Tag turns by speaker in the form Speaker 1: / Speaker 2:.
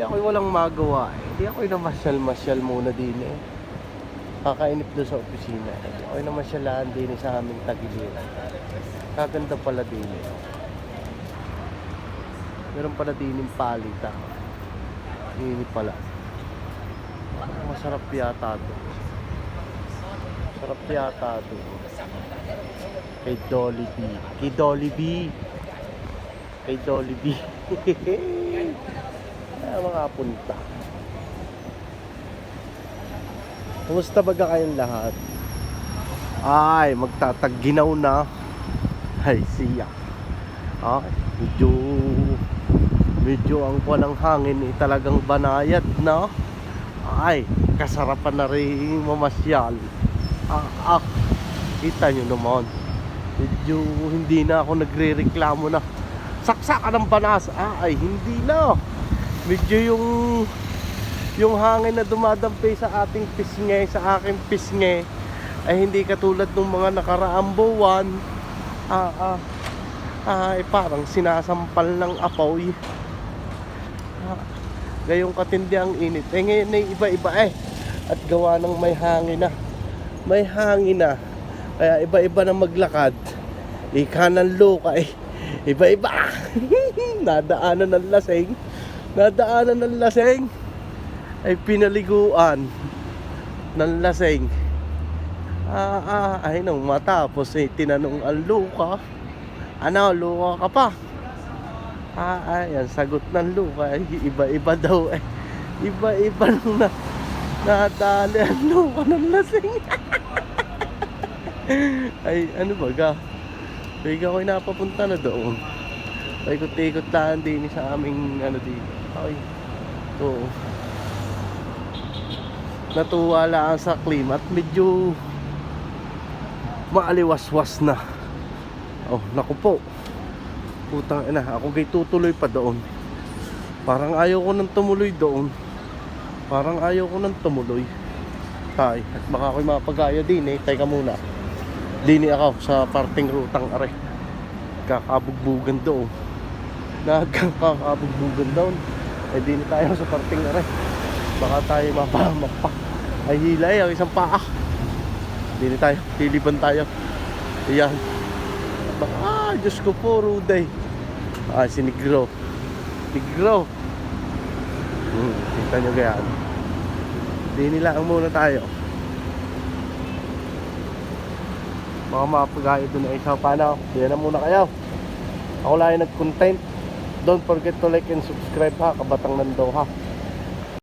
Speaker 1: Ako'y walang magawa eh. Hindi ako'y namasyal-masyal muna din eh. Kakainip doon sa opisina eh. Ako'y namasyalaan din eh sa aming tagiliran. Kaganda pala din eh. Meron pala din yung palita. Ini pala. Masarap yata to. Sarap yata to. Kay Dolly B. Kay Dolly B. Kay Dolly B. Kaya mga punta. Kumusta baga kayong lahat? Ay, magtatagginaw na. Ay, siya. Ay, medyo medyo ang kuwan ng hangin eh, talagang banayad na. Ay, kasarapan na rin mamasyal. Ah, ah, kita nyo naman. Medyo hindi na ako nagre-reklamo na saksakan ng banas. Ah, ay, hindi na. Medyo yung yung hangin na dumadampi sa ating pisnge, sa aking pisnge, ay hindi katulad ng mga nakaraang buwan. Ah, ah, ah, ay parang sinasampal ng apoy. Ah, gayong katindi ang init. Eh ngayon ay iba-iba eh. At gawa ng may hangin na. May hangin na. Kaya iba-iba na maglakad. Ika ng luka eh. Iba-iba. Nadaanan ng laseng. Nadaanan ng laseng. Ay pinaliguan ng laseng. Ah, ah, ay nung matapos eh, tinanong ang luka. Ano, luka ka pa? Ah, ay, ang sagot ng luka ay iba-iba daw eh. Iba-iba nung na, nadali ang luka ng laseng. ay, ano ba ga? Bigla ko'y napapunta na doon. Paikot-ikot lang din sa aming ano di. Ay. Oo. Natuwa lang sa klima at medyo maaliwaswas na. Oh, naku po. Putang ina, ako gay tutuloy pa doon. Parang ayaw ko nang tumuloy doon. Parang ayaw ko nang tumuloy. Tay, at baka ako'y mapagaya din eh. Teka muna. Dini ako sa parting rutang are. Kakabugbugan doon. Nagkakabugbugan doon. Eh dini tayo sa parting are. Baka tayo mapahamak pa. Ay hilay ang isang paa. Dini tayo. Tiliban tayo. Ayan. Baka, ah, Diyos ko po, Ruday. Ah, si Negro. Negro. Hmm, kita nyo gayaan. Dini lang muna tayo. mga mapagaya doon ay sa paano Diyan na muna kayo ako lang yung nag-content don't forget to like and subscribe ha? Kabatang nandaw ha